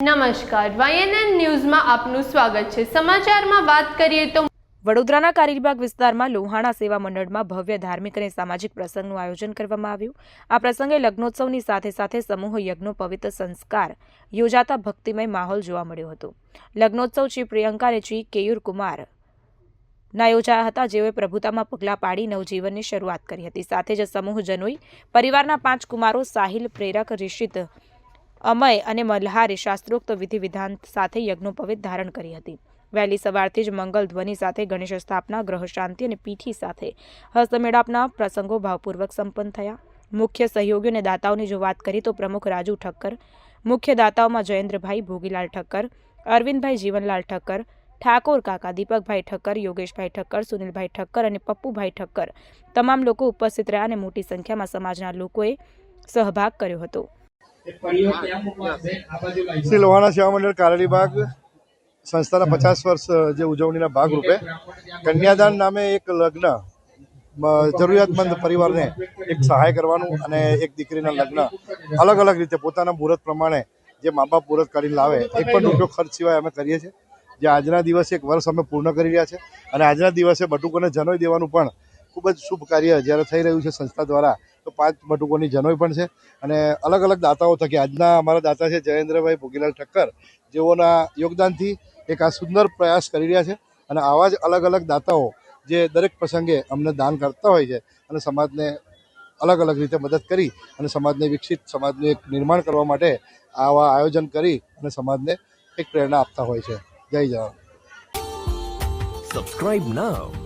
નમસ્કાર. વાયએનએન ન્યૂઝમાં આપનું સ્વાગત છે. સમાચારમાં વાત કરીએ તો વડોદરાના કારીબાગ વિસ્તારમાં લોહાણા સેવા મંડળમાં ભવ્ય ધાર્મિક અને સામાજિક પ્રસંગનું આયોજન કરવામાં આવ્યું. આ પ્રસંગે લગ્નોત્સવની સાથે સાથે સમૂહ યજ્ઞો, પવિત્ર સંસ્કાર, યોજાતા ભક્તિમય માહોલ જોવા મળ્યો હતો. લગ્નોત્સવ શ્રી પ્રિયંકા અને શ્રી કેયુર કુમાર ના યોજાયા હતા, જેઓએ પ્રભુતામાં પગલાં પાડી નવજીવનની શરૂઆત કરી હતી. સાથે જ સમૂહજનોએ પરિવારના પાંચ કુમારો સાહિલ, પ્રેરક, રિષિત અમય અને મલ્હારે શાસ્ત્રોક્ત વિધિ વિધાન સાથે યજ્ઞોપવિત ધારણ કરી હતી. વહેલી સવારથી જ મંગલ ધ્વનિ સાથે ગણેશ સ્થાપના, ગ્રહ શાંતિ અને પીઠી સાથે હસ્તમેળાપના પ્રસંગો ભાવપૂર્વક સંપન્ન થયા. મુખ્ય સહયોગીઓ અને દાતાઓની જો વાત કરીએ તો પ્રમુખ રાજુ ઠક્કર, મુખ્ય દાતાઓમાં જયેન્દ્રભાઈ ભોગીલાલ ઠક્કર, અરવિંદભાઈ જીવનલાલ ઠક્કર, ઠાકોર કાકા, દીપકભાઈ ઠક્કર, યોગેશભાઈ ઠક્કર, સુનિલભાઈ ઠક્કર અને પપ્પુભાઈ ઠક્કર. તમામ લોકો ઉપસ્થિત રહ્યા અને મોટી સંખ્યામાં સમાજના લોકોએ સહભાગ કર્યો હતો. શ્રી લોહાણા સેવા મંડળ કારેલીબાગ સંસ્થાના પચાસ વર્ષ જે ઉજવણીના ભાગરૂપે કન્યાદાન નામે એક લગ્ન જરૂરિયાતમંદ પરિવારને એક સહાય કરવાનું અને એક દીકરીના લગ્ન અલગ અલગ રીતે પોતાના મુહૂર્ત પ્રમાણે જે મા બાપ મુહૂર્ત કાઢીને લાવે એક પણ રૂપિયો ખર્ચ સિવાય અમે કરીએ છીએ. જે આજના દિવસે એક વર્ષ અમે પૂર્ણ કરી રહ્યા છે અને આજના દિવસે બટુકોને જનોઈ દેવાનું પણ ખૂબ જ શુભ કાર્ય જ્યારે થઈ રહ્યું છે સંસ્થા દ્વારા, તો પાંચ બટુકોની જનોઈ પણ છે. અને અલગ અલગ દાતાઓ થકી, આજના અમારા દાતા છે જયેન્દ્રભાઈ ભોગીલાલ ઠક્કર, જેઓના યોગદાનથી એક આ સુંદર પ્રયાસ કરી રહ્યા છે. અને આવા જ અલગ અલગ દાતાઓ જે દરેક પ્રસંગે અમને દાન કરતા હોય છે અને સમાજને અલગ અલગ રીતે મદદ કરી અને સમાજને વિકસિત, સમાજનું એક નિર્માણ કરવા માટે આવા આયોજન કરી અને સમાજને એક પ્રેરણા આપતા હોય છે. જય જવાન. Subscribe now